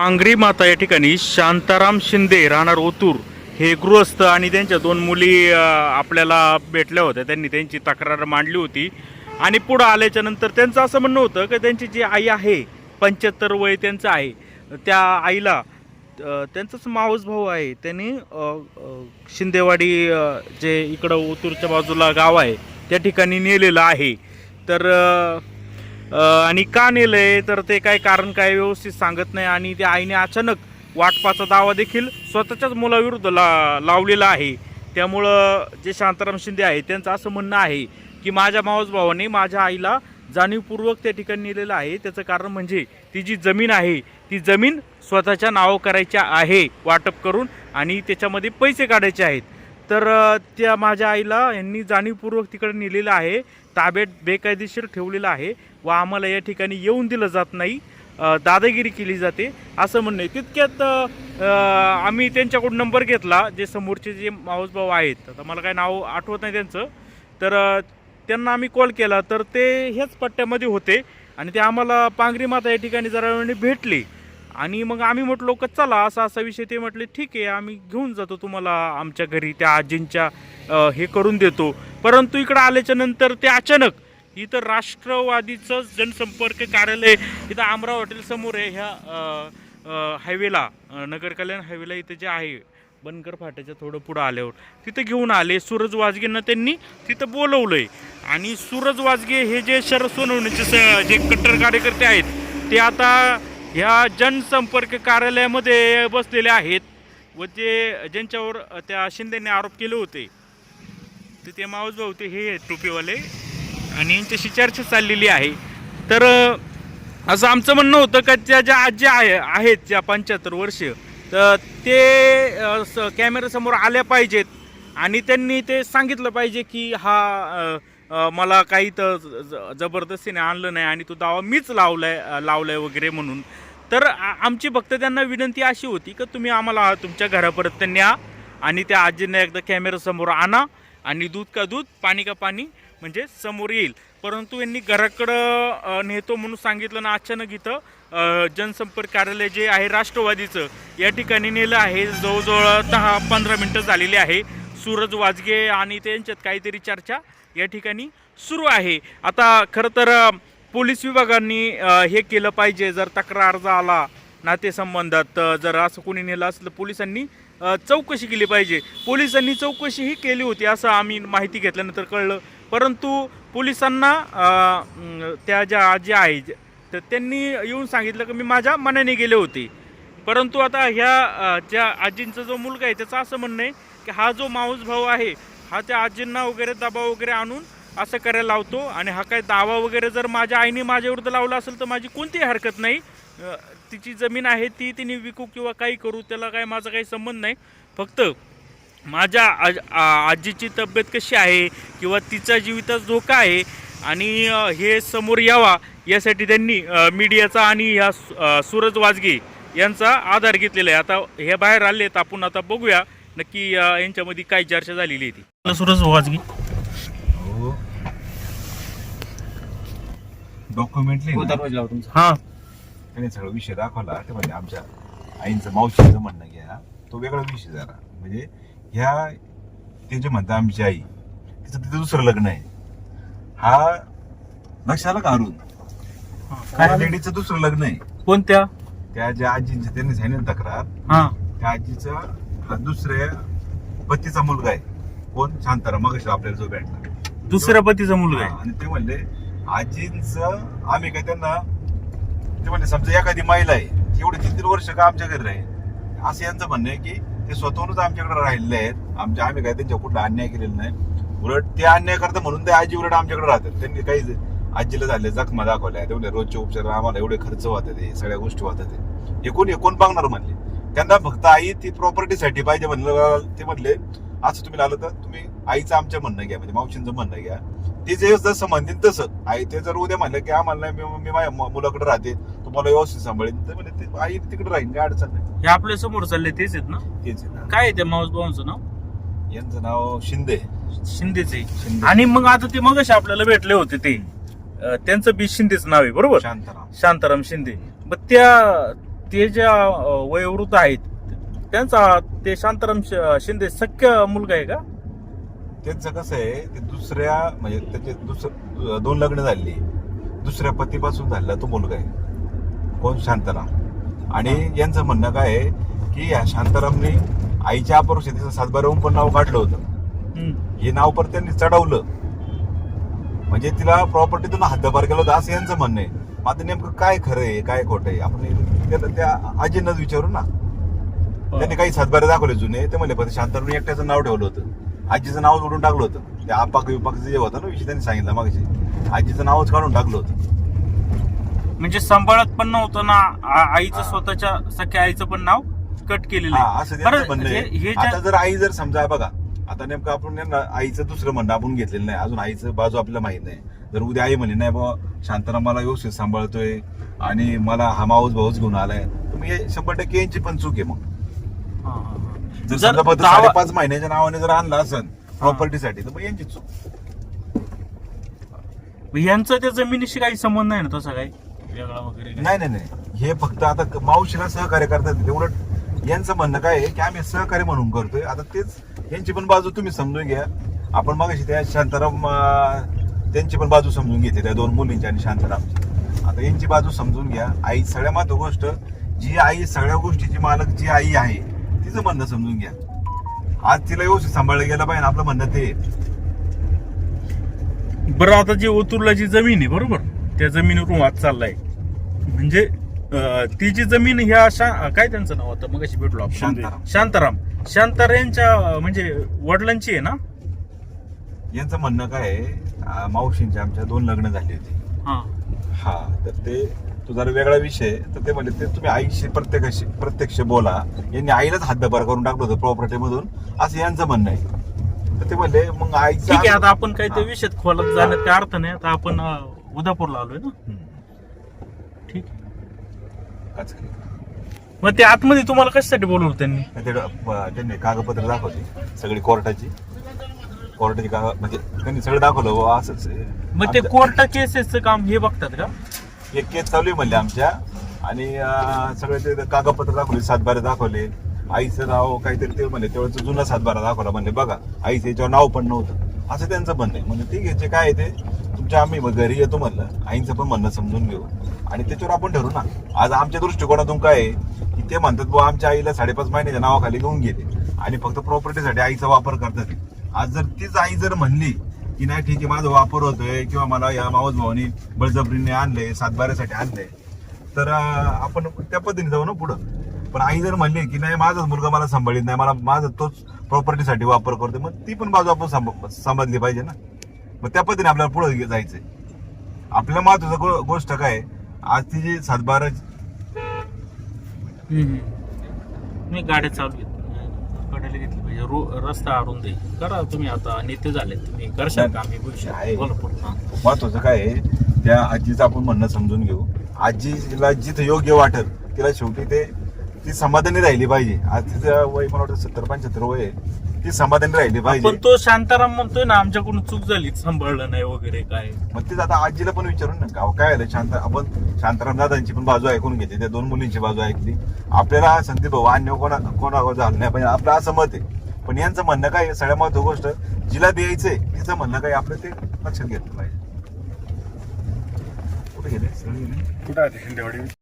आंग्री माता या ठिकाणी शांताराम शिंदे राहणार ओतूर हे गृहस्थ आणि त्यांच्या दोन मुली आपल्याला भेटल्या होत्या. त्यांनी त्यांची तक्रार मांडली होती. आणि पुढं आल्याच्यानंतर त्यांचं असं म्हणणं होतं की त्यांची जी आई आहे पंच्याहत्तर वय त्यांचं आहे त्या आईला त्यांचाच मावस भाऊ आहे. त्यांनी शिंदेवाडी जे इकडं ओतूरच्या बाजूला गाव आहे त्या ठिकाणी नेलेलं आहे. तर आणि का नेलंय? तर ते काय कारण काय व्यवस्थित सांगत नाही आणि त्या आईने अचानक वाटपाचा दावा देखील स्वतःच्याच मुलाविरुद्ध ला लावलेला आहे. त्यामुळं जे शांताराम शिंदे आहे त्यांचं असं म्हणणं आहे की माझ्या मावस भावाने माझ्या आईला जाणीवपूर्वक त्या ठिकाणी नेलेलं आहे. त्याचं कारण म्हणजे ती जी जमीन आहे ती जमीन स्वतःच्या नाव करायच्या आहे वाटप करून आणि त्याच्यामध्ये पैसे काढायचे आहेत. तर त्या माझ्या आईला यांनी जाणीवपूर्वक तिकडे नेलेलं आहे ताब्यात बेकायदेशीर ठेवलेलं आहे. व आम्हाला या ठिकाणी येऊन दिलं जात नाही दादागिरी केली जाते असं म्हणणं आहे. तितक्यात आम्ही त्यांच्याकडून नंबर घेतला जे समोरचे जे मावसभाऊ आहेत. आता मला काय नाव आठवत नाही त्यांचं. तर त्यांना आम्ही कॉल केला तर ते ह्याच पट्ट्यामध्ये होते आणि ते आम्हाला पांगरी माता या ठिकाणी जरा वेळाने भेटले. आणि मग आम्ही म्हटलो का चला असा असा विषय. ते म्हटले ठीक आहे आम्ही घेऊन जातो तुम्हाला आमच्या घरी त्या आजींच्या हे करून देतो. परंतु इकडं आल्याच्यानंतर ते अचानक इथं राष्ट्रवादीचं जनसंपर्क कार्यालय इथं आमराव समोर आहे. ह्या हायवेला नगर कल्याण हायवेला इथं जे आहे बनकर फाट्याच्या थोडं पुढं आल्यावर तिथं घेऊन आले. सूरज वाजगेंना त्यांनी तिथं बोलवलंय. आणि सूरज वाजगे हे जे शरद सोनवणेचे स- जे कट्टर कार्यकर्ते आहेत ते आता ह्या जनसंपर्क कार्यालयामध्ये बसलेले आहेत व जे ज्यांच्यावर त्या शिंदेने आरोप केले होते तर ते मावस भाऊ ते हे आहेत टोपीवाले. आणि यांच्याशी चर्चा चाललेली आहे. तर असं आमचं म्हणणं होतं का त्या ज्या आजी आहे आहेत ज्या पंच्याहत्तर वर्ष तर ते स- कॅमेऱ्यासमोर आल्या पाहिजेत. आणि त्यांनी ते सांगितलं पाहिजे की हा मला काही तर ज- जबरदस्तीने आणलं नाही आणि तो दावा मीच लावलाय लावलाय वगैरे म्हणून. तर आमची फक्त त्यांना विनंती अशी होती की तुम्ही आम्हाला तुमच्या घरापर्यंत न्या आणि त्या आजींना एकदा कॅमेऱ्यासमोर आणा आणि दूध का दूध पाणी का पाणी म्हणजे समोर येईल. परंतु यांनी घराकडं नेतो म्हणून सांगितलं ना अचानक इथं जनसंपर्क कार्यालय जे आहे राष्ट्रवादीचं या ठिकाणी नेलं आहे. जवळजवळ दहा पंधरा मिनटं झालेली आहे. सूरज वाजगे आणि त्यांच्यात काहीतरी चर्चा या ठिकाणी सुरू आहे. आता खरं तर पोलीस विभागांनी हे केलं पाहिजे. जर तक्रार अर्ज आला नातेसंबंधात जर असं कोणी नेलं असलं तर पोलिसांनी चौकशी केली पाहिजे. पोलिसांनी चौकशीही केली होती असं आम्ही माहिती घेतल्यानंतर कळलं. परंतु पोलिसांना त्या ज्या आजी आहे तर त्यांनी येऊन सांगितलं की मी माझ्या मनाने गेले होते. परंतु आता ह्या ज्या आजींचा जो मुलगा आहे त्याचं असं म्हणणं आहे की हा जो माऊस भाऊ आहे हा त्या आजींना वगैरे दबाव वगैरे आणून असं करायला लावतो आणि हा काय दावा वगैरे जर माझ्या आईने माझ्याविरुद्ध लावला असेल तर माझी कोणतीही हरकत नाही. तिची जमीन आहे ती तिने विकू किंवा काही करू त्याला काय माझा काही संबंध नाही. फक्त माझ्या आज आजीची तब्येत कशी आहे किंवा तिचा जीविताचा धोका आहे आणि हे समोर यावा यासाठी त्यांनी मीडियाचा आणि ह्या सूरज वाजगे यांचा आधार घेतलेला आहे. आता हे बाहेर आलेत आपण आता बघूया नक्की यांच्यामध्ये काय चर्चा झालेली आहे ती. सूरज वाजगे. डॉक्युमेंटली हां. त्याने सगळा विषय दाखवला. ते म्हणजे आमच्या आईंचं मावशीचं म्हणणं घ्या. तो वेगळा विषय जरा म्हणजे ह्या ते जे म्हणतात आमची आई तिचं तिथं दुसरं लग्न आहे. हा लक्षाला काढून. काय लेडीचं दुसरं लग्न आहे. कोणत्या? त्या ज्या आजींची त्यांनी सांगितलं तक्रार हां. त्या आजीचा हा दुसऱ्या पतीचा मुलगा आहे. कोण? शांताराम. मग आपल्याला जो भेटला. दुसऱ्या पतीचा मुलगा आहे. आणि ते म्हणले आजींचं आम्ही काय त्यांना ते म्हणले समजा एखादी महिला आहे एवढे तीन तीन वर्ष का आमच्या घरी राहील. असं यांचं म्हणणं आहे की ते स्वतःहूनच आमच्याकडे राहिलेले आहेत. आमच्या आम्ही काय त्यांच्या कुठला अन्याय केलेला नाही. उलट ते अन्याय करता म्हणून ते आजी उलट आमच्याकडे राहतात. त्यांनी काही आजीला झाले जखमा दाखवल्या. तेवढे रोजचे उपचार आम्हाला एवढे खर्च होतात ते सगळ्या गोष्टी होतात एकूण एकूण बघणार म्हणले. त्यांना फक्त आई ती प्रॉपर्टीसाठी पाहिजे म्हणलं. ते म्हणले असं तुम्ही आलं तर तुम्ही आईचं आमच्या म्हणणं घ्या. म्हणजे मावशींचं म्हणणं घ्या. ते जे जसं म्हणतील तसं. आई ते जर उद्या म्हणलं की आम्हाला नाही, मी माझ्या मुलाकडे राहते. तुम्हाला व्यवस्थित सांभाळेल तर म्हणजे ते आई तिकडे राहील काय अडचण नाही. हे आपल्यासमोर चालले तेच आहेत ना? तेच आहे ना. काय आहे त्या माऊस भावांचं नाव? यांचं नाव शिंदे. शिंदेचे शिंदे. आणि मग आता ते मगच आपल्याला भेटले होते ते. अं, त्यांचं बी शिंदेच नाव आहे बरोबर? शांताराम. शांताराम शिंदे. मग त्या ते ज्या अं, वयोवृद्ध आहेत त्यांचा ते शांताराम श- शिंदे सख्य मुलगा आहे का? त्यांचं कसं आहे ते दुसऱ्या म्हणजे त्याचे दुसरं दोन लग्न झाली. दुसऱ्या पतीपासून झालेला तो मुलगा आहे. कोण शांताराम? आणि यांचं म्हणणं काय आहे की या शांतारामने आईच्या अपरोक्षतेचं सातबाराहून पण नाव काढलं होतं. हे नाव परत त्यांनी चढवलं. म्हणजे तिला प्रॉपर्टीतून हद्दपार केलं होतं असं यांचं म्हणणं आहे. आता नेमकं काय खरं आहे काय खोटं आहे? आपण त्या- त्या आजींनाच विचारू ना. त्यांनी काही सातबारे दाखवले जुने ते म्हणले पण शांताराम एकट्याचं नाव ठेवलं होतं. आजीचं नाव जोडून टाकलं होतं. त्या आपाक विपाकचं जे होतं ना विषय त्यांनी सांगितलं मागचे. आजीचं नावच काढून टाकलं होतं. म्हणजे सांभाळत पण नव्हतं ना आईचं. स्वतःच्या सख्या आईचं पण नाव कट केलेलं आहे. आता जर आई जर समजा बघा आता नेमकं आपण आईचं दुसरं म्हणणं आपण घेतलेलं नाही. अजून आईचं बाजू आपल्याला माहीत नाही. जर उद्या आई म्हणे नाही बाबा शांताराम मला व्यवस्थित सांभाळतोय आणि मला हा माऊस भाऊच घेऊन आलाय. तर मग हे शंभर टक्के यांची पण चूक आहे मग. जर समजा साडेपाच महिन्याच्या नावाने जर आणला असेल प्रॉपर्टीसाठी तर मग यांची चूक. यांचं त्या जमिनीशी काही संबंध नाही ना तसा काही वेगळा वगैरे काही? नाही नाही नाही. हे फक्त आता क- मावशीला सहकार्य करतात. ते उलट यांचं म्हणणं काय आहे की आम्ही सहकार्य म्हणून करतोय. आता तेच यांची पण बाजू तुम्ही समजून घ्या. आपण मग त्या शांताराम अं, त्यांची पण बाजू समजून घेते त्या दोन मुलींची आणि शांतारामची. आता यांची बाजू समजून घ्या. आई सगळ्यात महत्त्व गोष्ट जी आई सगळ्या गोष्टीची मालक जी आई आहे तिचं म्हणणं समजून घ्या. आज तिला व्यवस्थित सांभाळलं गेलं पाहिजे आपलं म्हणणं ते. आहे. बरं आता जी ओतूरला जी जमीन आहे बरोबर? त्या जमिनीवरून वाद चाललाय. म्हणजे ती जी जमीन ह्या काय त्यांचं नाव होतं? मग भेटलो आपण. शांताराम. शांताराम. शांताराम यांच्या अं, म्हणजे वडिलांची आहे ना? यांचं म्हणणं काय आहे मावशींची आमच्या दोन लग्न झाली होती. हा. हा तर ते तो जरा वेगळा विषय. तर ते म्हणले ते तुम्ही आईशी प्रत्येकाशी प्रत्यक्ष बोला. यांनी आईलाच हातभार करून टाकलं होतं प्रॉपर्टी मधून. असं यांचं म्हणणं आहे. तर ते म्हणले मग आईचं आहे आता आपण काही त्या हा. विषयात खोलत जाण्यात अर्थ नाही. आता आपण उदापूरला आलोय ना. ठीक. मग ते आतमध्ये तुम्हाला कशासाठी बोलवलं त्यांनी? ते त्यांनी कागदपत्र दाखवली सगळी कोर्टाची. कोर्टाची कागद म्हणजे त्यांनी सगळं दाखवलं बुवा असंच. आहे. मग ते आता- कोर्ट केसेसचं काम हे बघतात का? एक केस चालू आहे म्हणले आमच्या आणि अं, सगळे ते कागदपत्र दाखवले सातबारे दाखवले. आईचं नाव काहीतरी ते म्हणले तेव्हाच जुना सातबारा दाखवला म्हणले बघा आईचं याच्यावर नाव पण नव्हतं. असं त्यांचं म्हणणं आहे. म्हणजे ठीक आहे जे काय आहे ते तुमच्या आम्ही मग घरी येतो म्हणलं आईचं पण म्हणणं समजून घेऊ. आणि त्याच्यावर आपण ठरू ना. आज आमच्या दृष्टिकोनातून काय आहे की ते म्हणतात बुवा आमच्या आईला साडेपाच महिन्याच्या नावाखाली घेऊन गेले आणि फक्त प्रॉपर्टीसाठी आईचा वापर करतात. आज जर तीच आई जर म्हणली की नाही ठीक आहे माझा वापर होतोय किंवा मला या मावस भावानी बळजबरीने आणले सातबाऱ्यासाठी आणले तर आपण त्या पद्धतीने जाऊ ना पुढं. पण आई जर म्हणली की नाही माझाच मुलगा मला सांभाळीत नाही मला माझा तोच प्रॉपर्टीसाठी वापर करतोय मग ती पण बाजू आपण सांभाळली पाहिजे ना. मग त्या पद्धतीने आपल्याला पुढे जायचंय. आपल्या महत्वाचं गोष्ट काय आज ती जी सातबारा मी गाड्या चालू आहेत कडेला घेतली पाहिजे. रो- रस्ता अडून दे. करा तुम्ही आता. नेते झाले. तुम्ही करशाल का? आम्ही आहे. भविष्यात. महत्वाचं काय आहे? त्या आजीचं आपण म्हणणं समजून घेऊ. आजीला जिथं योग्य वाटत तिला शेवटी ते ती समाधानी राहिली पाहिजे. आज तिचं वय मला वाटतं सत्तर पंच्याहत्तर वय आहे. ती समाधानी राहिली पाहिजे. पण तो शांताराम म्हणतोय ना आमच्याकडून चूक झाली सांभाळलं नाही वगैरे काय. मग तेच आता आजीला पण विचारून ना गाव काय आलं शांत आपण शांताराम दादांची पण बाजू ऐकून घेते त्या दोन मुलींची बाजू ऐकली. आपल्याला संदीप भाऊ अन्य कोणा कोणावर झालं नाही पाहिजे आपलं असं मत आहे. पण यांचं म्हणणं काय आहे, सगळ्यात महत्त्व गोष्ट जिला द्यायचंय तिचं म्हणणं काय आपलं ते लक्षात घेतलं पाहिजे. कुठे गेले? कुठं आहे